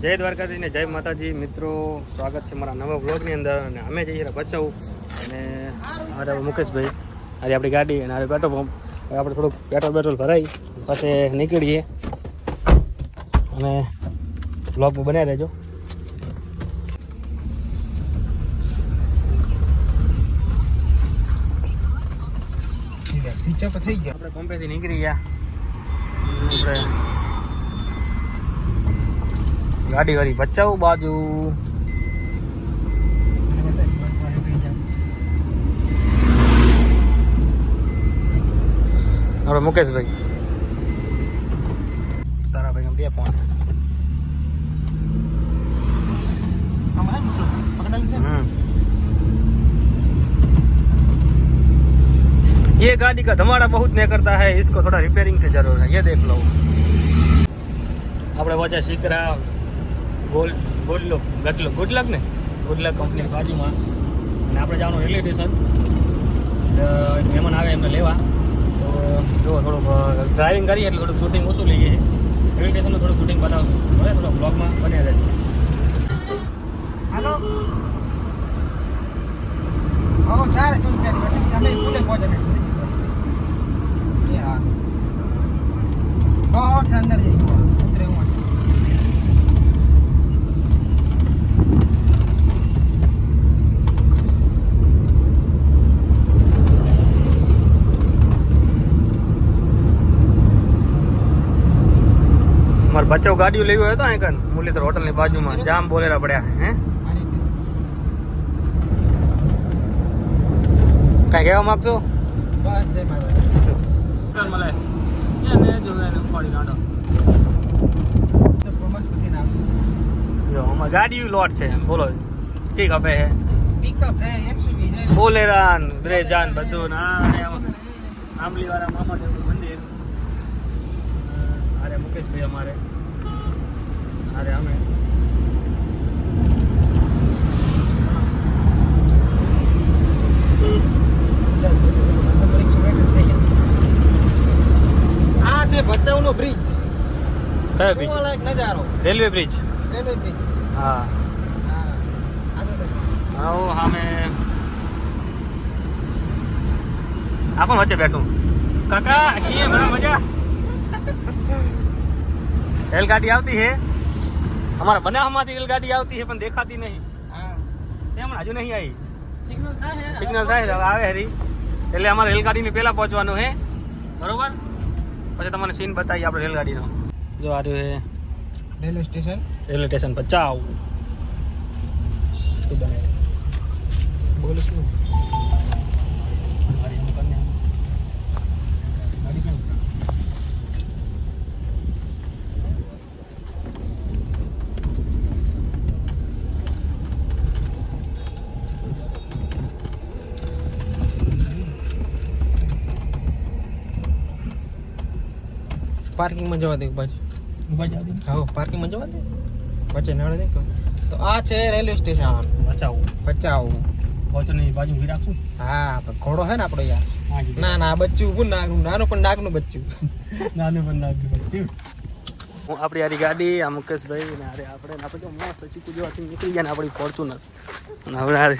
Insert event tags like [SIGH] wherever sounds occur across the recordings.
જય દ્વારકાધીશ ને જય માતાજી. મિત્રો, સ્વાગત છે મારા નવા બ્લોગની અંદર અને અમે જઈએ ભચાઉ. અને મારે મુકેશભાઈ. આજે આપણી ગાડી અને હવે પેટ્રોલ પંપ. આપણે થોડુંક પેટ્રોલ પેટ્રોલ ભરાઈ, પછી નીકળીએ. અને વ્લોગમાં બનાવી દેજો થઈ ગયા. આપણે પંપેથી નીકળી ગયા. આપણે ગાડી વાળી ભચાઉ બાજુ મને બતાય ફોન પર નીકળી જાવ આપણે મુકેશભાઈ તારા ભાઈ બે ફોન આમાં હે મોટો પકડાયેલું છે हम्म। ये गाड़ी का धमाड़ा बहुत नहीं करता है इसको थोड़ा रिपेयरिंग की जरूरत है ये देख लो આપણે વચ્ચે શીકરા ગોલ ગોડલો ગટલો. ગુડલક ને? ગુડલક કંપની બાજુમાં. અને આપણે જવાનું રેલવે સ્ટેશન મહેમાન આવે એમને લેવા. તો જો થોડુંક ડ્રાઇવિંગ કરીએ એટલે થોડુંક શૂટિંગ ઓછું લઈએ. રેલવે સ્ટેશનનું થોડું શૂટિંગ બતાવશું બરાબર? થોડું બ્લોગમાં બન્યા જાય હાલો. ઓ ચાર શું તમે ફૂલે પહોંચે હા. બહુ અંદર જઈ ગયો ઉતરે હું મારા બચ્ચો ગાડીઓ લેવી હોય તો અહીં કન મુરલીધર હોટલની બાજુમાં. જામ બોલેરા પડ્યા હે? કાંઈ કહેવા માંગશો? બસ જય માતા મળે. એને જોવે ઉપાડી કાઢો ગાડી લોટ છે બોલો કઈ ખપે છે? પિકઅપ હે એક્સયુવી હે બોલેરાન બ્રેજાન બધું. ના આંબલી વાળા મામા દેવનું મંદિર. અરે મુકેશભાઈ અમારે. અરે અમે આ છે ભચાઉનો બ્રિજ કયો લાયક નજારો. રેલવે બ્રિજ રેલવે બ્રિજ હા. હા. સામે આ પણ વચ્ચે બેઠું? કાકા છીએ મજા. [LAUGHS] રેલગાડી આવતી છે અમારા બનાવમાંથી રેલગાડી આવતી છે પણ દેખાતી નહીં. હા. એમ હજુ નહીં આવી. સિગ્નલ થાય સિગ્નલ થાય આવે હરી. એટલે અમારે રેલગાડીની પહેલા પહોંચવાનું છે બરોબર? પછી તમને સીન બતાવીએ આપણે રેલગાડીનો. જો આ રહ્યું છે રેલવે સ્ટેશન. રેલવે સ્ટેશન પર. ચાવ આવું બોલું શું? પાર્કિંગમાં જવા દે બાજુ હા પાર્કિંગમાં જવા દે. વચ્ચે નડે દે તો આ છે રેલવે સ્ટેશન. બચાવ ભચાઉ પહોંચની બાજુ ઊભી રાખું? હા પણ ઘોડો હે ને આપણો યાર. ના ના બચ્ચું ઉભું નાગનું નાનું પણ નાગનું બચ્ચું. નાનું પણ નાગનું બચ્ચું. હું આપણી આરી ગાડી આ મુકેશભાઈ ને અરે આપણે. આપણે તો મસ્ત ચીકુ જેવાથી નીકળી ગયા ને આપણી ફોર્ચ્યુનર. અને હવે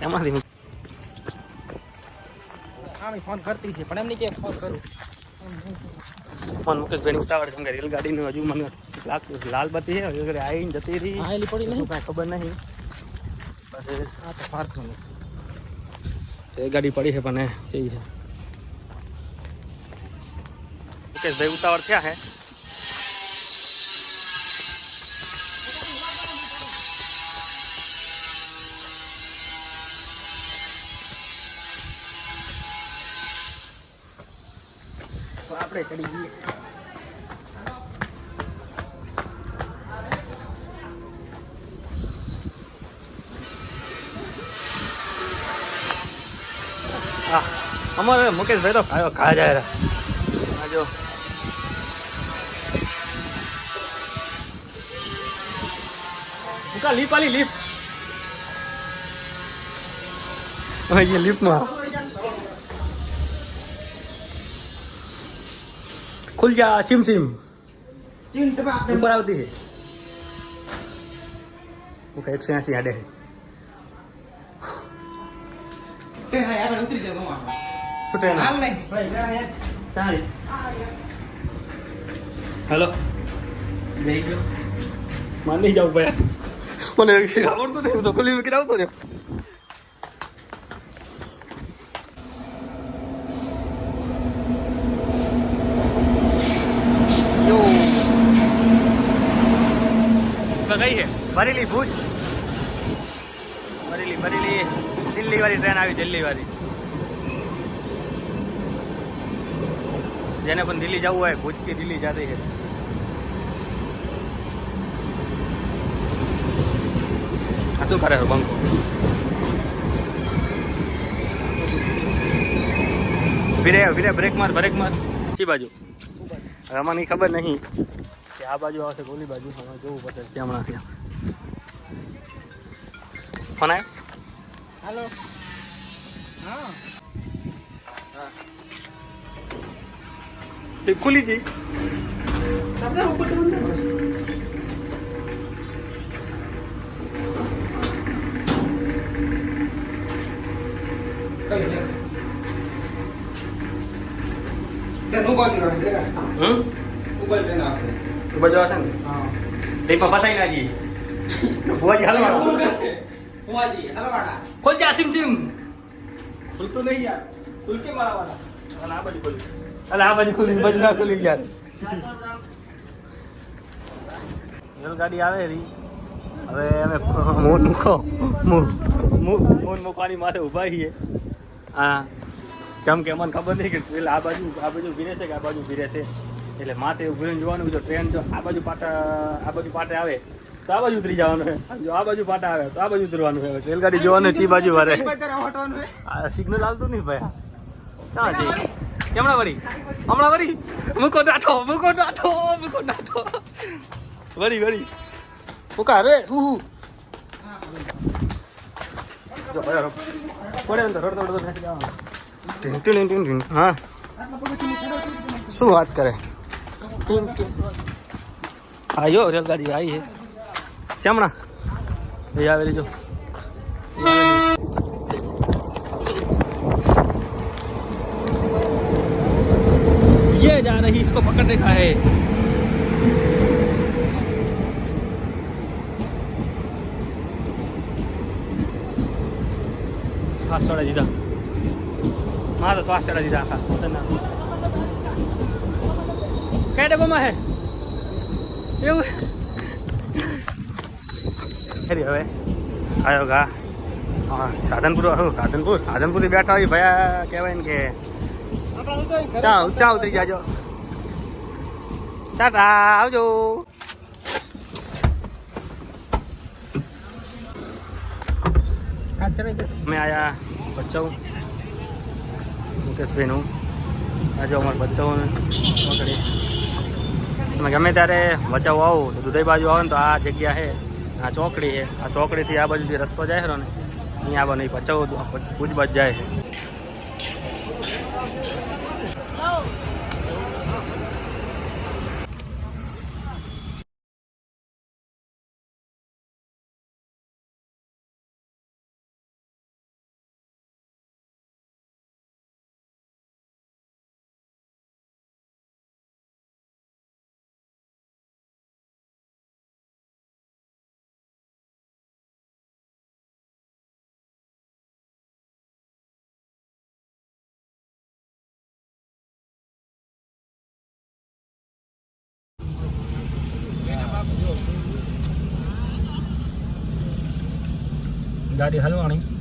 એમાંથી હા ફોન કરતી છે પણ એમ નહીં કે ફોન કરું ફોન મુકેશભાઈ ઉતાવળ કેમ કે રેલગાડીનું હજુ મને લાગતું લાલ બત્તી છે હજુ આવીને જતી રહી આવેલી પડી નહીં કાંઈ ખબર નહીં બસ આ તો પાર્કિંગ રેલગાડી પડી છે પણ એ છે મુકેશભાઈ ઉતાવળ થયા હે આપણે ચડી જઈએ. અમારે મુકેશભાઈ તો ખાયો ખા જાય જો. મુકા, લીપ આલી, લીપ. અહીંયા લીપમાં. ખુલ જા સિમ સિમ ઉપર આવતી છે ઓકે એકસો એંસી હાડે છે હાલ નહીં માન નહીં જાવ ભાઈ મને આવડતું નહીં તો ખુલ્લી વિકેટ આવતો રહ્યો કઈ છે. બરેલી ભુજ. બરેલી બરેલી દિલ્હી વાળી ટ્રેન આવી દિલ્હી વાળી જેને પણ દિલ્હી જવું હોય, ભુજથી દિલ્હી જતી છે. શું કરે બંકો? વિરે વિરે બ્રેક માર બ્રેક માર. કઈ બાજુ? હવે ખબર નહીં. આ બાજુ આવશે ગોલી બાજુ. હવે જોવું પડે કે હમણાં ત્યાં ફોન આવ્યો હાલો. હા. એ ખુલી કઈ લે તે નો બાકી તું બાજુ આવશે ને? હા તે પણ ફસાઈ ના જઈએ ભુવાજી હાલવા ઉપર કશે હોવાજી હલવાડા ખોલ જા સિમ સિમ. ખુલતું નહીં યાર. ખુલ કે મારા વાળા. અને આ બાજુ ખોલી. અલે આ બાજુ ખુલી બાજુ ના ખુલી યાર. રેલગાડી આવે રી. હવે અમે મૂન મૂકો. મૂન મૂન મૂકવાની માથે ઊભા છીએ. હા કેમ કે મને ખબર નહીં કે પેલા આ બાજુ આ બાજુ ભીરે છે કે આ બાજુ ભીરે રહેશે. એટલે માથે ઉભરીને જોવાનું જો ટ્રેન જો આ બાજુ પાટા આ બાજુ પાટે આવે તો આ બાજુ ઉતરી જવાનું છે જો આ બાજુ પાટા આવે તો આ બાજુ ઉતરવાનું છે રેલગાડી જોવાનું ચી બાજુ વરે. હટવાનું હે આ સિગ્નલ આવતું નહીં ભાઈ. ચા જી. કેમણા વળી? હમણાં વળી? મૂકો નાઠો મૂકો નાઠો મૂકો નાઠો વળી વળી. મૂકા રે હા. શું વાત કરે? ટીન ટીન આયો રેલગાડી આવી છે શ્યામણા એ આવેલી જો એ આવેલી. ये जा रही इसको पकड़ने का है શ્વાસ ચડા દીધા મારા શ્વાસ ચડા દીધા આખા ખતરનાક કયા ડબ્બામાં હે? એવું? હવે. આવ્યો ગા. હા સાધનપુર શું સાધનપુર સાધનપુરથી બેઠા હોય ભયા કહેવાય ને કે ચા ચા ઉતરી જાજો. ટાટા આવજો. અમે આયા બચ્ચાઓ મુકેશભાઈનું. આજે અમારા બચ્ચાઓને પકડી. તમે ગમે ત્યારે બચાવ આવો, તો દુધઈ બાજુ આવો ને તો આ જગ્યા છે, આ ચોકડી છે. આ ચોકડીથી આ બાજુથી રસ્તો જાય છે ને, અહીંયા આવવાનો બચાવ ભુજ બાજુ જાય છે. ગાડી હલવાણી.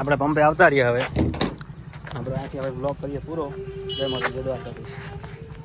આપણે પંપે આવતા રહીએ હવે. આપણે અહીંથી હવે બ્લોક કરીએ પૂરો. જય માતા જય દ્વારકાધીશ.